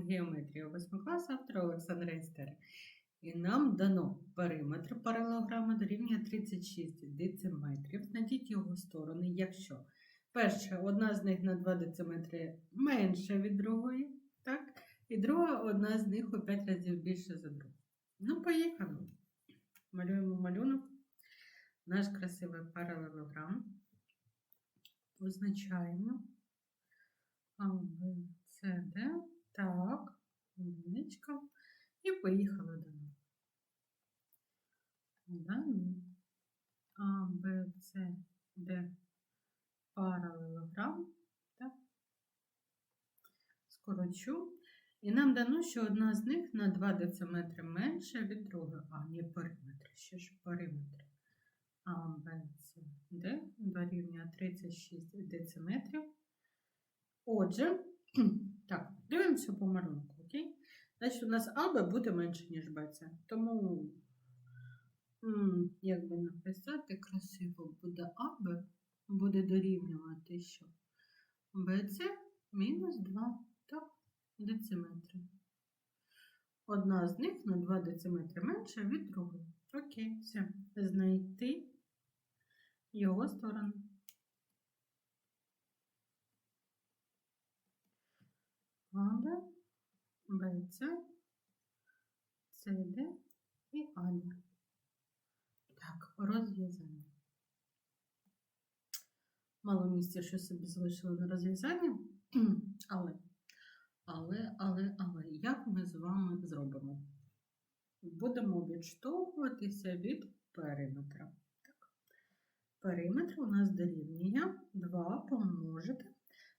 геометрії 8 класу автора Олександра Істера. І нам дано периметр паралелограма дорівнює 36 дециметрів. Знайдіть його сторони, якщо перша, одна з них на 2 дециметри менша від другої, так? і друга одна з них у 5 разів більше за другу. Ну, поїхали. Малюємо малюнок. Наш красивий паралелограм. Позначаємо. А, С, Д. Так, одиничка. І поїхали нас. Дано. А, Б, С, Д. Паралелограм. Так. Скорочу. І нам дано, що одна з них на 2 дециметри менша від другої. А, ні, периметр. Ще ж периметр. А, Б, С, Д дорівнює 36 дециметрів. Отже, так, дивимося по малюнку, окей? Значить, у нас АБ буде менше, ніж БЦ. Тому, як би написати, красиво буде АБ, буде дорівнювати що? БЦ мінус 2 так, дециметри. Одна з них на 2 дециметри менша від другої. Окей, все. Знайти його сторону. АБ, БЦ, СД і АД. Так, розв'язання. Мало місця, що собі залишили на розв'язання, але, але, але, але, як ми з вами зробимо? Будемо відштовхуватися від периметра. Так. Периметр у нас дорівнює 2 помножити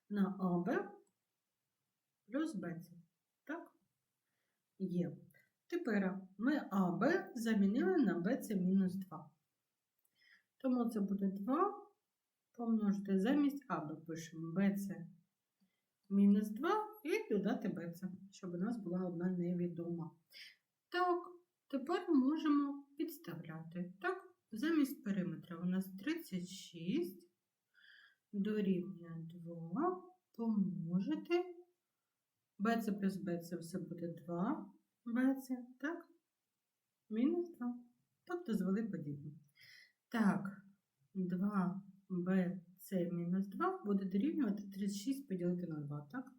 на АБ плюс БЦ. Так? Є. Тепер ми АБ замінили на БЦ мінус 2. Тому це буде 2 помножити замість АБ пишемо БЦ мінус 2 і додати БЦ, щоб у нас була одна невідома. Так, тепер можемо підставляти. Так, замість периметра у нас 36 дорівнює 2 помножити. BC плюс BC все буде 2 BC, так? Мінус 2. Тобто звели подібні. Так, 2 BC мінус 2 буде дорівнювати 36 поділити на 2, так?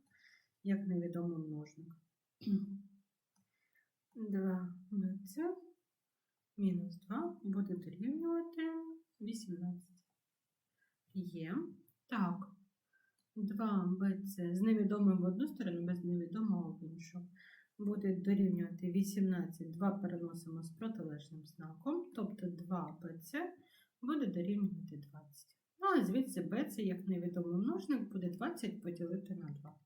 Як невідомий множник. 2 BC мінус 2 буде дорівнювати 18. Є. Так. 2bc з невідомим в одну сторону, без. Буде дорівнювати 18, 2 переносимо з протилежним знаком, тобто 2bc буде дорівнювати 20. Ну, а звідси bc, як невідомий множник, буде 20 поділити на 2.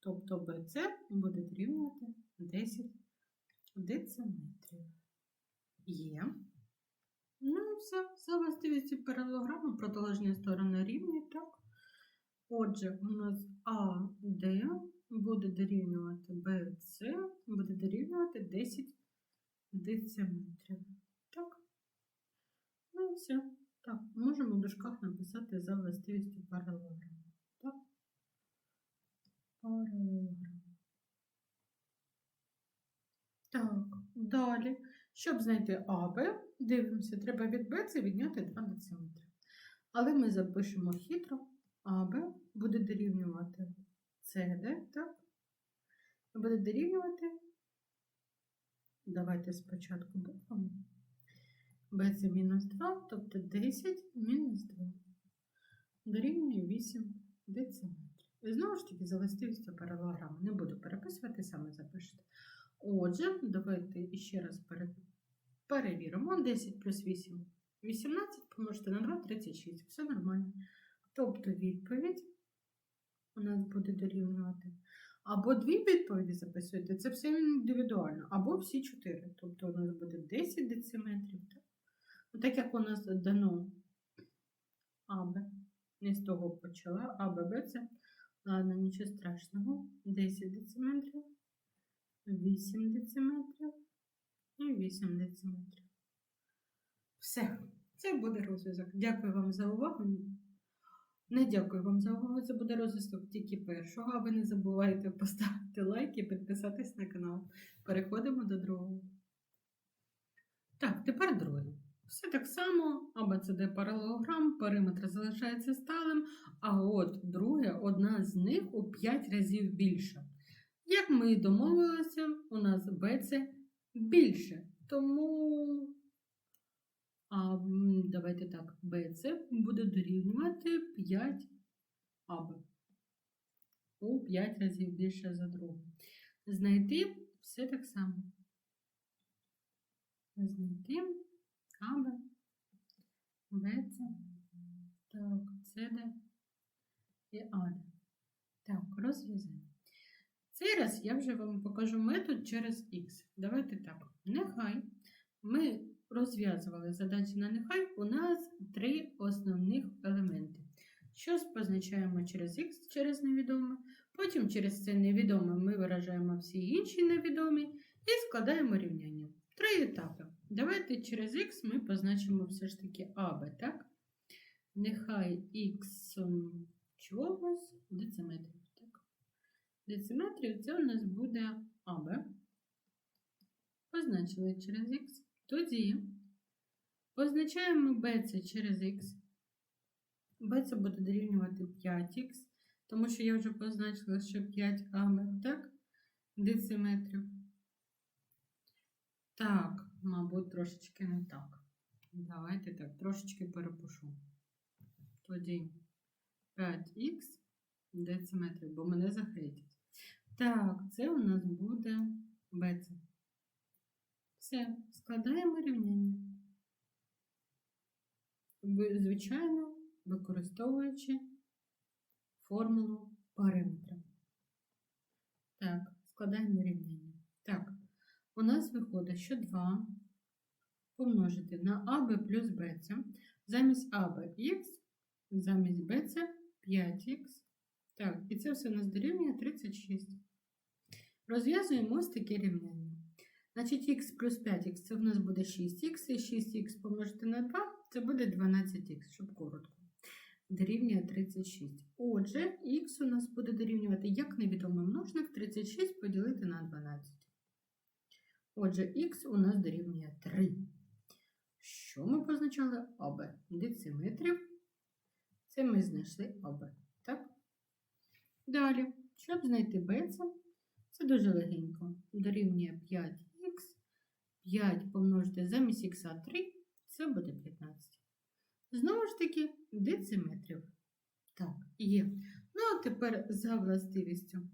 Тобто bc буде дорівнювати 10 дециметрів. Є. Ну і все. За властивості паралелограму протилежні сторони рівні, так? Отже, у нас АД буде дорівнювати БЦ, буде дорівнювати 10 дециметрів. Так? Ну і все. Так, можемо в дужках написати за властивістю паралелограму. Так? Паралелограм. Так, далі. Щоб знайти АБ, дивимося, треба від БЦ відняти 2 дециметри. Але ми запишемо хитро. АБ буде дорівнювати СД, так? Буде дорівнювати, давайте спочатку буквами. Б це мінус 2, тобто 10 мінус 2. Дорівнює 8 дециметрів. І знову ж таки, за властивістю паралелограми. Не буду переписувати, саме запишете. Отже, давайте ще раз перевіримо. 10 плюс 8 18 помножити на 2 36. Все нормально. Тобто відповідь у нас буде дорівнювати. Або дві відповіді записуєте, це все індивідуально, або всі чотири. Тобто у нас буде 10 дециметрів. Так, ну, так як у нас дано АБ, не з того почала, АБ, це, ладно, нічого страшного. 10 дециметрів, 8 дециметрів і 8 дециметрів. Все, це буде розв'язок. Дякую вам за увагу. Не дякую вам за увагу. Це буде розвиток тільки першого. А ви не забувайте поставити лайк і підписатись на канал. Переходимо до другого. Так, тепер друге. Все так само, АБЦД паралелограм, периметр залишається сталим, а от друге, одна з них у 5 разів більша. Як ми і домовилися, у нас БЦ більше. Тому а, давайте так, БЦ буде дорівнювати 5 АБ. У 5 разів більше за другу. Знайти все так само. Знайти АБ, БЦ, так, СД і АД. Так, розв'язання. Цей раз я вже вам покажу метод через Х. Давайте так. Нехай ми розв'язували задачі на нехай. У нас три основних елементи. Щось позначаємо через Х, через невідоме. Потім через це невідоме ми виражаємо всі інші невідомі і складаємо рівняння. Три етапи. Давайте через Х ми позначимо все ж таки АБ, так? Нехай Х чогось дециметрів. Так? Дециметрів це у нас буде АБ. Позначили через Х. Тоді позначаємо BC через Х. BC буде дорівнювати 5х, тому що я вже позначила, що 5 АБ, так? Дециметрів. Так, мабуть, трошечки не так. Давайте так, трошечки перепишу. Тоді 5х дециметрів, бо мене захейтять. Так, це у нас буде БЦ. Все, складаємо рівняння. Звичайно, використовуючи формулу периметра. Так, складаємо рівняння. Так, у нас виходить, що 2 помножити на АБ плюс БЦ. Замість АБ х, замість БЦ 5х. Так, і це все у нас дорівнює 36. Розв'язуємо ось таке рівняння. Значить, х плюс 5х це в нас буде 6х, і 6х помножити на 2 це буде 12х, щоб коротко. Дорівнює 36. Отже, х у нас буде дорівнювати як невідомий множник 36 поділити на 12. Отже, х у нас дорівнює 3. Що ми позначали? АБ. Дециметрів. Це ми знайшли АБ. Так? Далі, щоб знайти БЦ, це дуже легенько. Дорівнює 5х. 5 помножити замість х 3, це буде 15. Знову ж таки, дециметрів. Так, є. Ну, а тепер за властивістю.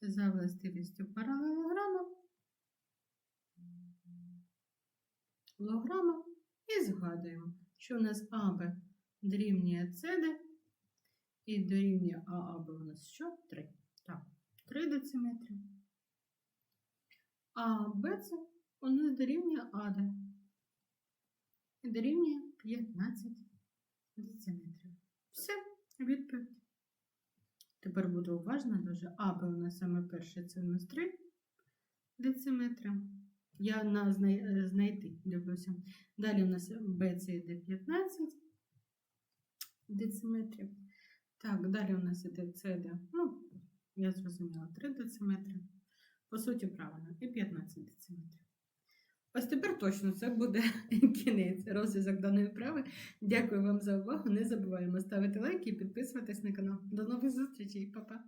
За властивістю паралелограма. Лограма. І згадуємо, що у нас АБ дорівнює СД і дорівнює ААБ у нас що? 3. Так, 3 дециметри. А БЦ у нас дорівнює АД. Дорівнює 15 дециметрів. Все, відповідь. Тепер буду уважна дуже. АБ у нас саме перше це у нас 3 дециметри. Я на е, знайти дивлюся. Далі у нас БЦ йде 15 дециметрів. Так, далі у нас іде СД. Ну, я зрозуміла, 3 дециметри. По суті, правильно, і 15 дециметрів. Ось тепер точно це буде кінець розв'язок даної вправи. Дякую вам за увагу. Не забуваємо ставити лайки і підписуватись на канал. До нових зустрічей, Па-па!